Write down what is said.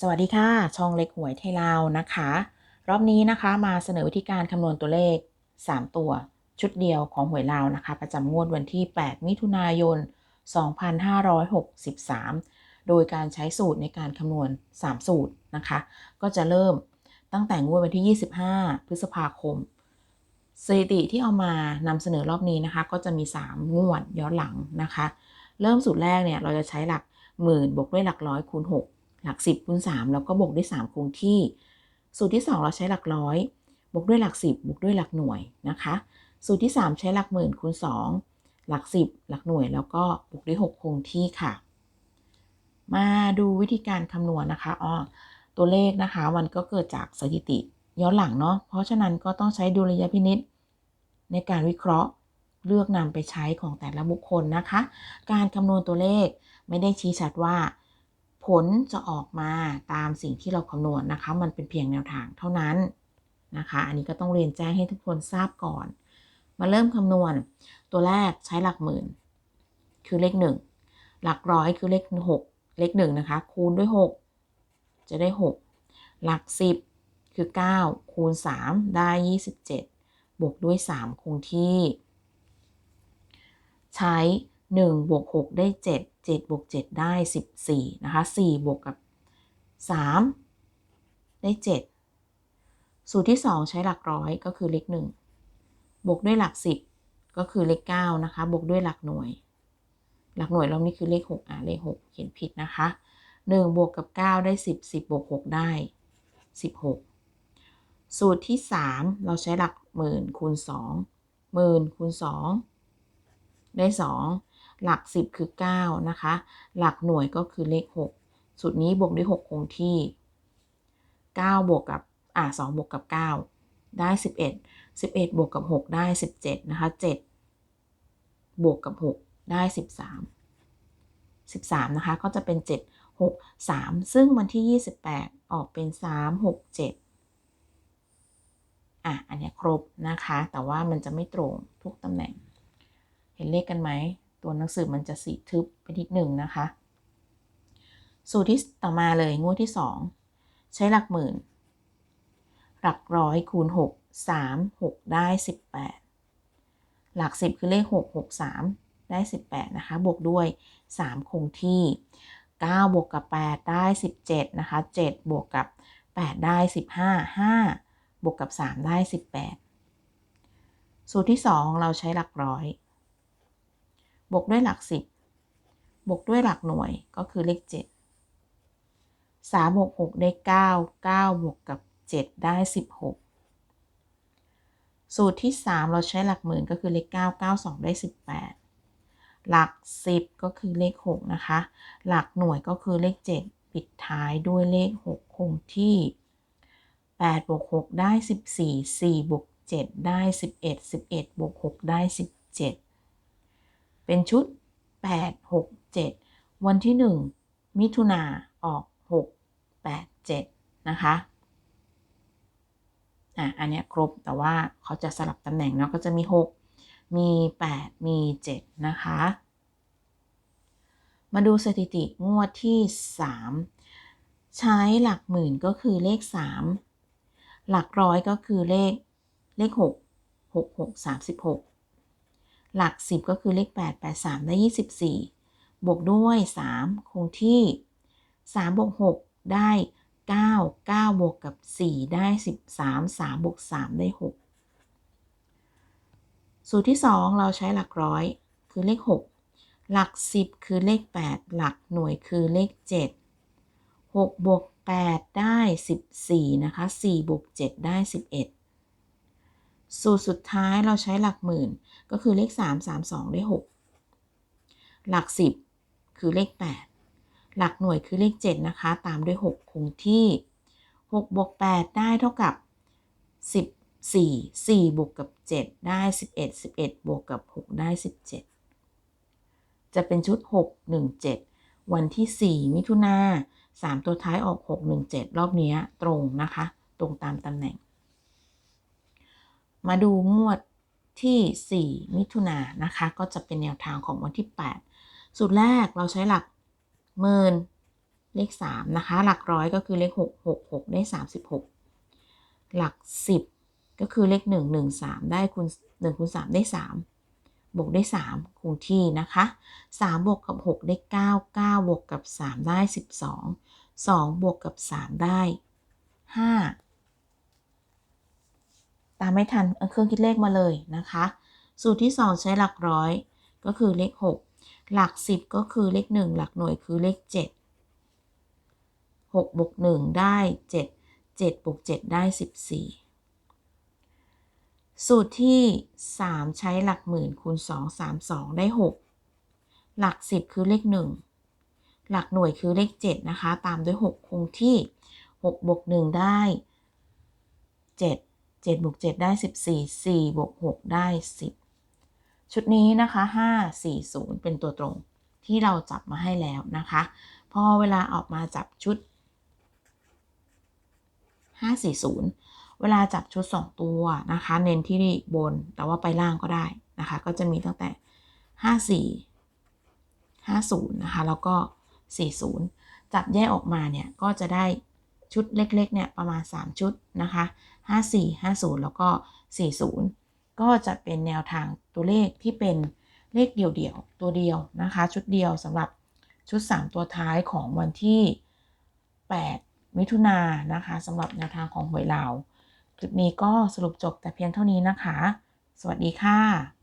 สวัสดีค่ะช่องเล็กหวยไทยลาวนะคะ รอบนี้นะคะมาเสนอวิธีการคำนวณตัวเลข 3 ตัวชุดเดียวของหวยลาวนะคะ ประจำงวดวันที่ 8 มิถุนายน 2563 โดยการใช้สูตรในการคำนวณ 3 สูตรนะคะ ก็จะเริ่มตั้งแต่งวดวันที่ 25 พฤษภาคมสถิติที่เอามานำเสนอรอบนี้นะคะ ก็จะมี 3 งวดย้อนหลังนะคะ เริ่มสูตรแรกเนี่ยเราจะใช้หลักหมื่นบวกด้วยหลักร้อยคูณ 6 หลัก 10คูณ3แล้วก็บวกด้วย 3 คงที่ สูตรที่ 2 เราใช้หลักร้อยบวกด้วยหลัก 10บวกด้วยหลักหน่วยนะคะ สูตรที่ 3 ใช้หลักหมื่นคูณ 2 หลัก 10 หลักหน่วยแล้วก็บวกด้วย 6 คงที่ค่ะ มาดูวิธีการคำนวณนะคะอ๋อตัวเลขนะคะมันก็เกิดจากสถิติย้อนหลังเนาะเพราะฉะนั้นก็ต้องใช้ดุลยพินิษในการวิเคราะห์เลือกนำไปใช้ของแต่ละบุคคลนะคะ การคำนวณตัวเลขไม่ได้ชี้ชัดว่า ผลจะออกมาตามสิ่งที่เราคำนวณนะคะ มันเป็นเพียงแนวทางเท่านั้นนะคะ อันนี้ก็ต้องเรียนแจ้งให้ทุกคนทราบก่อน มาเริ่มคำนวณ ตัวแรกใช้หลักหมื่น คือเลขหนึ่งหลักร้อยคือเลขหกเลขหนึ่งนะคะ คูณด้วยหกจะได้หกหลักสิบคือเก้าคูณสามได้ยี่สิบเจ็ดบวกด้วยสามคงที่ ใช้ 1บวก6ได้ 7 7บวก7ได้ 14 นะคะ 4 บวกกับ 3 ได้ 7 สูตรที่ 2 ใช้หลักร้อยก็คือเลข 1 บวกด้วยหลัก 10 ก็คือเลข 9 นะคะ บวกด้วยหลักหน่วย หลักหน่วยรอบนี้คือเลข 6 อะเลข 6 เขียนผิดนะคะ 1 บวกกับ 9 ได้ 10 10บวก6ได้ 16 สูตรที่ 3 เราใช้หลักหมื่นคูณ 2 หมื่นคูณ 2 ได้ 2 หลัก 10 คือ 9 นะคะ หลักหน่วยก็คือเลข 6 สูตรนี้บวกด้วย6คงที่ 9 บวกกับ อ่า2บวกกับ 9 ได้ 11 11 บวกกับ 6 ได้ 17 นะคะ 7 บวกกับ 6 ได้ 13 13 นะคะ ก็จะเป็น 7 6 3 ซึ่งวันที่ 28 ออกเป็น 3 6 7อะ อันนี้ครบนะคะ แต่ว่ามันจะไม่ตรงทุกตำแหน่ง เห็นเลขกันไหม ตัวหนังสือมันจะสีทึบไปนิดหนึ่งนะคะ สูตรที่ต่อมาเลยงวดที่ 2 ใช้หลักหมื่น หลักร้อยคูณ 6 3 6 ได้ 18 หลัก 10 คือเลข 6 6 3 ได้ 18 นะคะ บวกด้วย 3 คงที่ 9 บวกกับ 8 ได้ 17 นะคะ 7 บวกกับ 8 ได้ 15 5 บวกกับ 3 ได้ 18 สูตรที่ 2 เราใช้หลักร้อย บวกด้วยหลัก 10 บวกด้วยหลักหน่วยก็คือเลข 7 3บวก6ได้ 9 9 บวกกับ 7 ได้ 16 สูตรที่ 3 เราใช้หลักหมื่นก็คือเลข 9 9 2 ได้ 18 หลัก 10 ก็คือเลข 6 นะคะ หลักหน่วยก็คือเลข 7 ปิดท้ายด้วยเลข 6 คงที่8บวก6ได้ 14 4บวก7ได้ 11 11บวก6ได้ 17 เป็นชุด 8 6 7 วันที่ 1 มิถุนาออก 6 8 7 นะคะอะอันนี้ครบแต่ว่าเขาจะสลับตำแหน่งเนาะก็จะมี 6 มี 8 มี 7 นะคะ มาดูสถิติงวดที่ 3 ใช้หลักหมื่นก็คือเลข 3 หลักร้อยก็คือเลขเลข 6 6 6 36 หลัก 10 ก็คือเลข 8 8 3 ได้ 24 บวกด้วย 3 คงที่ 3 บวก 6 ได้ 9 9 บวกกับ 4 ได้ 13 3 บวก 3 ได้ 6 สูตรที่ 2 เราใช้หลักร้อย คือเลข 6 หลัก 10 คือเลข 8 หลักหน่วยคือเลข 7 6 บวก 8 ได้ 14 นะคะ 4 บวก 7 ได้ 11 สูตรสุดท้ายเราใช้หลักหมื่น ก็คือเลข 3 3 2 ได้ 6 หลัก 10 คือเลข 8 หลักหน่วยคือเลข 7 นะคะ ตามด้วย 6 คงที่ 6บวก8ได้เท่ากับ 14 4บวกกับ 7 ได้ 11 11 บวกกับ 6 ได้ 17 จะเป็นชุด 6 1 7 วันที่ 4 มิถุนา3ตัวท้ายออก 6 1 7 รอบนี้ตรงนะคะ ตรงตามตำแหน่ง มาดูงวดที่ 4 มิถุนายนนะคะ ก็จะเป็นแนวทางของวันที่ 8 สูตรแรกเราใช้หลักหมื่นเลข 3 นะคะ หลักร้อยก็คือเลข 6 6 6 ได้ 36 หลัก 10 ก็คือเลข 1 1 3 ได้คูณ1คูณ3ได้ 3 บวกได้ 3 คงที่นะคะ 3 บวกกับ 6 ได้ 9 9 บวกกับ 3 ได้ 12 2 บวกกับ 3 ได้ 5 ตามไม่ทันเครื่องคิดเลขมาเลยนะคะ สูตรที่ 2 ใช้หลักร้อยก็คือเลข 6 หลัก 10 ก็คือเลข 1 หลักหน่วยคือเลข 7 6บวก1ได้ 7 7บวก7ได้ 14 สูตรที่ 3 ใช้หลักหมื่นคูณ 2 3 2 ได้ 6 หลัก 10 คือเลข 1 หลักหน่วยคือเลข 7 นะคะ ตามด้วย 6 คงที่ 6บวก1ได้ 7 7บวก7ได้ 14 4บวก6ได้ 10 ชุดนี้นะคะ 540 เป็นตัวตรงที่เราจับมาให้แล้วนะคะ พอเวลาออกมาจับชุด 540 เวลาจับชุด 2 ตัวนะคะ เน้นที่บนแต่ว่าไปล่างก็ได้นะคะ ก็จะมีตั้งแต่ 54 50 นะคะ แล้วก็ 40 จับแยกออกมาเนี่ย ก็จะได้ ชุดเล็กๆเนี่ยประมาณ 3 ชุดนะคะ 54 50 แล้วก็ 40 ก็จะเป็นแนวทางตัวเลขที่เป็นเลขเดี่ยวๆตัวเดียวนะคะ ชุดเดียวสำหรับชุด 3 ตัวท้ายของวันที่ 8 มิถุนายนนะคะสำหรับแนวทางของหวยลาวคลิปนี้ก็สรุปจบแต่เพียงเท่านี้นะคะ สวัสดีค่ะ